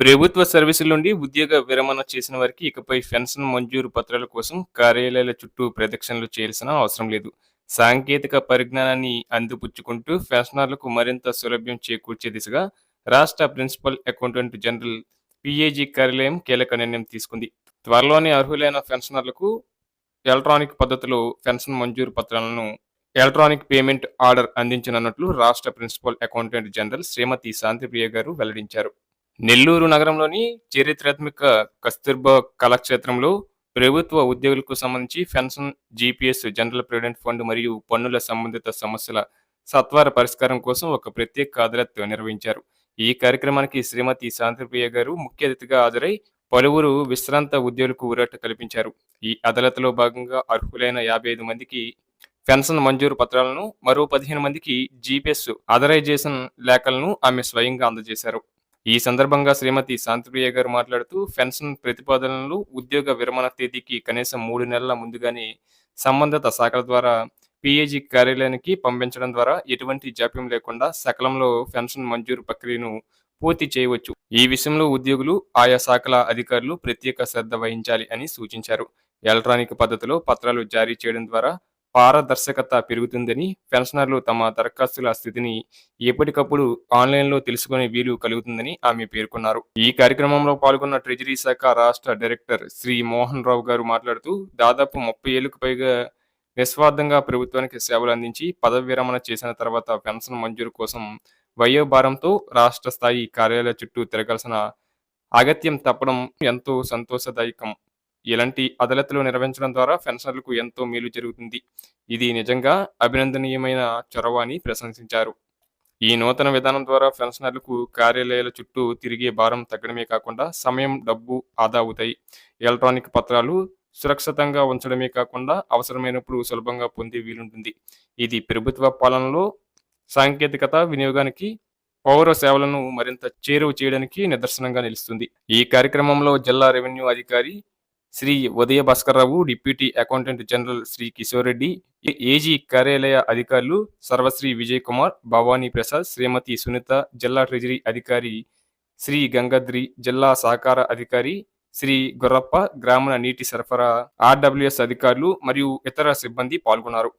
ప్రభుత్వ సర్వీసుల నుండి ఉద్యోగ విరమణ చేసిన వారికి ఇకపై పెన్షన్ మంజూరు పత్రాల కోసం కార్యాలయాల చుట్టూ ప్రదక్షిణలు చేయాల్సిన అవసరం లేదు. సాంకేతిక పరిజ్ఞానాన్ని అందిపుచ్చుకుంటూ పెన్షనర్లకు మరింత సౌలభ్యం చేకూర్చే దిశగా రాష్ట్ర ప్రిన్సిపల్ అకౌంటెంట్ జనరల్ పిఏజీ కార్యాలయం కీలక నిర్ణయం తీసుకుంది. త్వరలోనే అర్హులైన పెన్షనర్లకు ఎలక్ట్రానిక్ పద్ధతిలో పెన్షన్ మంజూరు పత్రాలను ఎలక్ట్రానిక్ పేమెంట్ ఆర్డర్ అందించనున్నట్లు రాష్ట్ర principal accountant general Shrimati Shantipriya గారు వెల్లడించారు. నెల్లూరు నగరంలోని చరిత్రాత్మక కస్తూర్బా కళాక్షేత్రంలో ప్రభుత్వ ఉద్యోగులకు సంబంధించి pension GPS general provident fund మరియు పన్నుల సంబంధిత సమస్యల సత్వర పరిష్కారం కోసం ఒక ప్రత్యేక అదాలత్ నిర్వహించారు. ఈ కార్యక్రమానికి శ్రీమతి శాంతిప్రియ గారు ముఖ్య అతిథిగా హాజరై పలువురు విశ్రాంత ఉద్యోగులకు ఊరట కల్పించారు. ఈ అదాలత్లో భాగంగా అర్హులైన యాభై ఐదు మందికి పెన్షన్ మంజూరు పత్రాలను మరో పదిహేను మందికి జీపీఎస్ అథరైజేషన్ లేఖలను ఆమె స్వయంగా అందజేశారు. ఈ సందర్భంగా శ్రీమతి శాంతిప్రియ గారు మాట్లాడుతూ పెన్షన్ ప్రతిపాదనలు ఉద్యోగ విరమణ తేదీకి కనీసం మూడు నెలల ముందుగానే సంబంధిత శాఖల ద్వారా పిఏజీ కార్యాలయానికి పంపించడం ద్వారా ఎటువంటి జాప్యం లేకుండా సకలంలో పెన్షన్ మంజూరు ప్రక్రియను పూర్తి చేయవచ్చు. ఈ విషయంలో ఉద్యోగులు ఆయా శాఖల అధికారులు ప్రత్యేక శ్రద్ధ వహించాలి అని సూచించారు. ఎలక్ట్రానిక్ పద్ధతిలో పత్రాలు జారీ చేయడం ద్వారా పారదర్శకత పెరుగుతుందని పెన్షనర్లు తమ దరఖాస్తుల స్థితిని ఎప్పటికప్పుడు ఆన్లైన్లో తెలుసుకునే వీలు కలుగుతుందని ఆమె పేర్కొన్నారు. ఈ కార్యక్రమంలో పాల్గొన్న ట్రెజరీ శాఖ రాష్ట్ర డైరెక్టర్ శ్రీ మోహన్ రావు గారు మాట్లాడుతూ దాదాపు ముప్పై ఏళ్ళకు పైగా నిస్వార్థంగా ప్రభుత్వానికి సేవలు అందించి పదవి విరమణ చేసిన తర్వాత పెన్షన్ మంజూరు కోసం వయోభారంతో రాష్ట్ర స్థాయి కార్యాలయ చుట్టూ తిరగాల్సిన అగత్యం తప్పడం ఎంతో సంతోషదాయకం. ఇలాంటి అదాలత్లు నిర్వహించడం ద్వారా పెన్షనర్లకు ఎంతో మేలు జరుగుతుంది. ఇది నిజంగా అభినందనీయమైన చొరవ అని ప్రశంసించారు. ఈ నూతన విధానం ద్వారా పెన్షనర్లకు కార్యాలయాల చుట్టూ తిరిగే భారం తగ్గడమే కాకుండా సమయం డబ్బు ఆదా అవుతాయి. ఎలక్ట్రానిక్ పత్రాలు సురక్షితంగా ఉంచడమే కాకుండా అవసరమైనప్పుడు సులభంగా పొందే వీలుంటుంది. ఇది ప్రభుత్వ పాలనలో సాంకేతికత వినియోగానికి పౌర సేవలను మరింత చేరువ చేయడానికి నిదర్శనంగా నిలుస్తుంది. ఈ కార్యక్రమంలో జిల్లా రెవెన్యూ అధికారి Shri Udaya Bhaskarrao deputy accountant general Shri Kishore Reddy AG కార్యాలయ అధికారులు సర్వశ్రీ విజయ్ కుమార్ భవానీ ప్రసాద్ శ్రీమతి సునీత జిల్లా ట్రెజరీ అధికారి శ్రీ గంగాద్రి జిల్లా సహకార అధికారి శ్రీ గుర్రప్ప గ్రామీణ నీటి సరఫరా ఆర్డబ్ల్యూఎస్ అధికారులు మరియు ఇతర సిబ్బంది పాల్గొన్నారు.